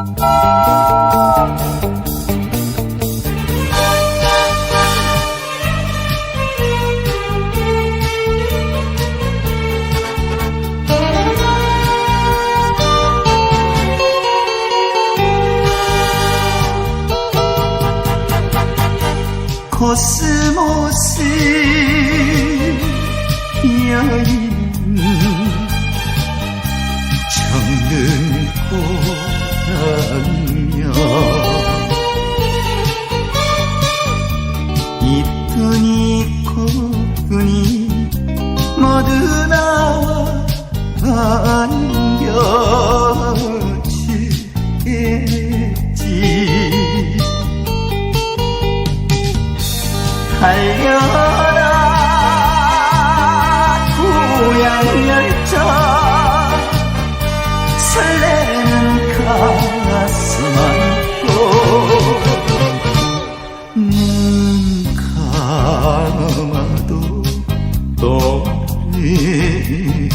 コスモスより 고향여 이쁘니 고쁘니 모두 나와 안겨주겠지. 달려 나의